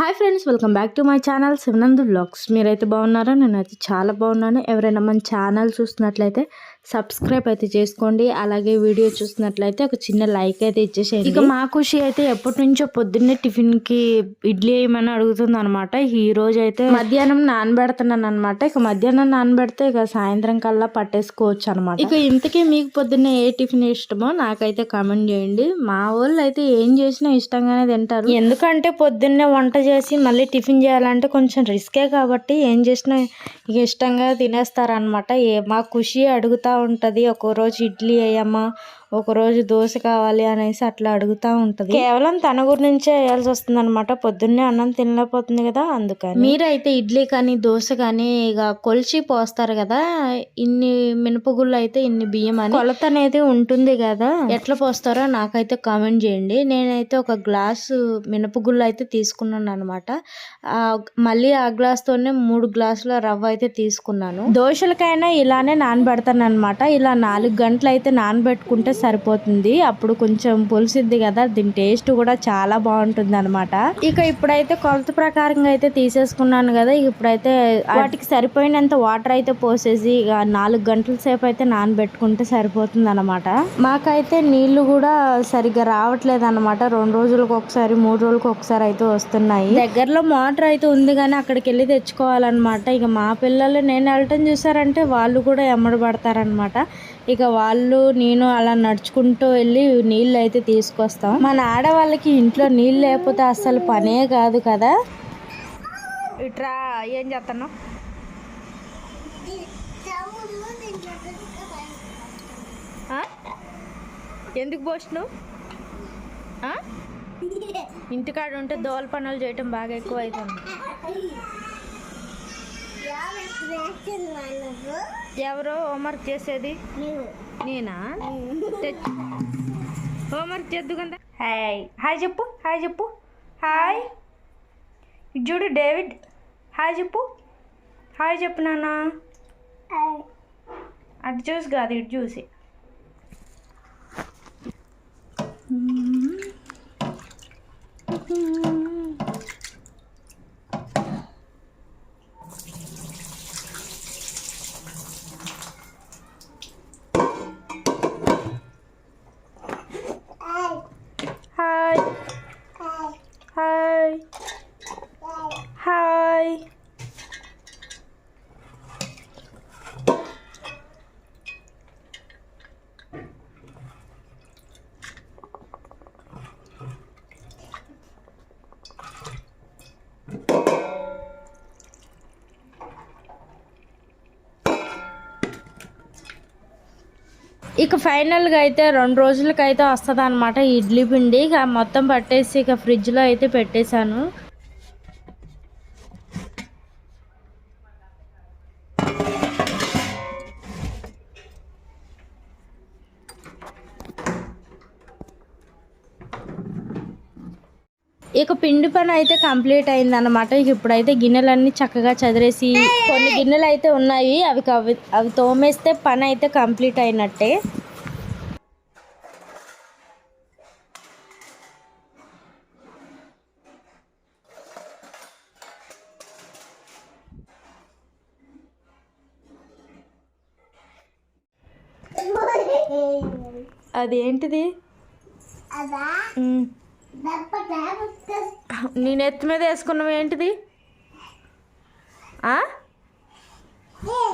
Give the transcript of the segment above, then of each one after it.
Hi friends welcome back to my channel Shivanand blogs మీరైతే బాగున్నారా? నేనైతే చాలా బాగున్నాను. ఎవరైనా మన ఛానల్ చూస్తున్నట్లయితే సబ్స్క్రైబ్ అయితే చేసుకోండి. అలాగే వీడియో చూస్తున్నట్లయితే ఒక చిన్న లైక్ అయితే ఇచ్చేసేయండి. ఇక మా ఖుషి అయితే ఎప్పటి నుంచో పొద్దున్నే టిఫిన్కి ఇడ్లీ వేయమని అడుగుతుంది అనమాట ఈ రోజు అయితే మధ్యాహ్నం నానబెడుతున్నాను అనమాట ఇక మధ్యాహ్నం నానబెడితే ఇక సాయంత్రం కల్లా పట్టేసుకోవచ్చు అనమాట ఇక ఇంతకీ మీకు పొద్దున్నే ఏ టిఫిన్ ఇష్టమో నాకైతే కామెంట్ చేయండి. మా వాళ్ళు అయితే ఏం చేసినా ఇష్టంగానే తింటారు. ఎందుకంటే పొద్దున్నే వంట చేసి మళ్ళీ టిఫిన్ చేయాలంటే కొంచెం రిస్కే కాబట్టి ఏం చేసినా ఇక ఇష్టంగా తినేస్తారనమాట ఏ మా ఖుషి అడుగుతా ఉంటుంది. ఒక్కో రోజు ఇడ్లీ వేయమ్మా ఒక రోజు దోశ కావాలి అనేసి అట్లా అడుగుతా ఉంటది. కేవలం తన గురించే వేయాల్సి వస్తుంది అనమాట పొద్దున్నే అన్నం తినలేకపోతుంది కదా అందుకని. మీరైతే ఇడ్లీ కానీ దోశ కానీ ఇక కొలిచి పోస్తారు కదా ఇన్ని మినపగుళ్ళు అయితే ఇన్ని బియ్యం అని? కొలత అనేది ఉంటుంది కదా. ఎట్లా పోస్తారో నాకైతే కామెంట్ చేయండి. నేనైతే ఒక గ్లాసు మినపగుళ్ళు అయితే తీసుకున్నాను అనమాట మళ్ళీ ఆ గ్లాస్ తోనే మూడు గ్లాసుల రవ్వ అయితే తీసుకున్నాను. దోశలకైనా ఇలానే నానబెడతాను అనమాట ఇలా నాలుగు గంటలు అయితే నానబెట్టుకుంటే సరిపోతుంది. అప్పుడు కొంచెం పులిసిద్ది కదా దీని టేస్ట్ కూడా చాలా బాగుంటుంది అనమాట ఇక ఇప్పుడైతే కొలత ప్రకారంగా అయితే తీసేసుకున్నాను కదా ఇప్పుడైతే వాటికి సరిపోయినంత వాటర్ అయితే పోసేసి ఇక నాలుగు గంటల సేపు అయితే నానబెట్టుకుంటే సరిపోతుంది అనమాట మాకైతే నీళ్ళు కూడా సరిగ్గా రావట్లేదు అనమాట రెండు రోజులకు ఒకసారి మూడు రోజులకు ఒకసారి అయితే వస్తున్నాయి. దగ్గరలో మోటార్ అయితే ఉంది కానీ అక్కడికి వెళ్ళి తెచ్చుకోవాలన్నమాట. ఇక మా పిల్లలు నేను వెళ్ళటం చూసారంటే వాళ్ళు కూడా ఎమ్మడి పడతారనమాట ఇక వాళ్ళు నేను అలా నడుచుకుంటూ వెళ్ళి నీళ్ళు అయితే తీసుకొస్తాం. మన ఆడవాళ్ళకి ఇంట్లో నీళ్ళు లేకపోతే అస్సలు పనే కాదు కదా. ఇట్రా ఏం చేస్తున్నావు ఎందుకు పోసినావు? ఇంటికాడ ఉంటే దోల పనులు చేయటం బాగా ఎక్కువ అవుతుంది ఎవరో హోంవర్క్ చేసేది? నేనా. హోంవర్క్ చేద్దు కదా హాయ్. హాయ్ చెప్పు హాయ్ చెప్పు. హాయ్. ఇటు చూడు డేవిడ్. హాయ్ చెప్పు. హాయ్ చెప్పు నాన్న. అటు చూసి కాదు ఇటు చూసి హాయ్ హాయ్ హాయ్ ఇక ఫైనల్గా అయితే రెండు రోజులకైతే వస్తుంది అనమాట ఇడ్లీ పిండి. ఇక మొత్తం పట్టేసి ఇక ఫ్రిడ్జ్లో అయితే పెట్టేశాను. ఇక పిండి పని అయితే కంప్లీట్ అయింది అనమాట ఇక ఇప్పుడైతే గిన్నెలన్నీ చక్కగా చదిరేసి కొన్ని గిన్నెలు అయితే ఉన్నాయి. అవి అవి అవి తోమేస్తే పని అయితే కంప్లీట్ అయినట్టే. అదేంటిది? ఉమ్. నేను ఎత్తి మీద వేసుకున్నావు ఏంటిది? ఆ?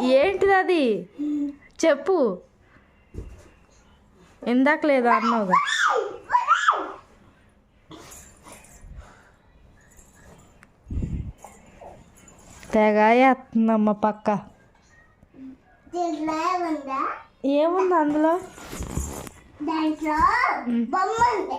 ఏంటిది అది? చెప్పు. ఇందాక లేదు అన్నావుగా? తెగ వేస్తుందమ్మ పక్క. ఏముంది? అందులో? దాంట్లో బొమ్మ ఉంది.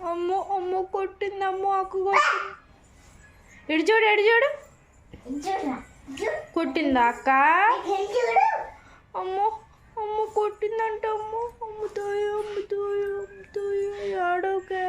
అమ్మో అమ్మో కొట్టింది అమ్మో ఆకు కొట్టింది. ఇడు చూడు ఇడు చూడు. కొట్టిందా అక్క? అమ్మో అమ్మ కొట్టిందంట అమ్మో. అమ్ముతాయో అమ్ముతాయో అమ్ముతాయో ఆడోకే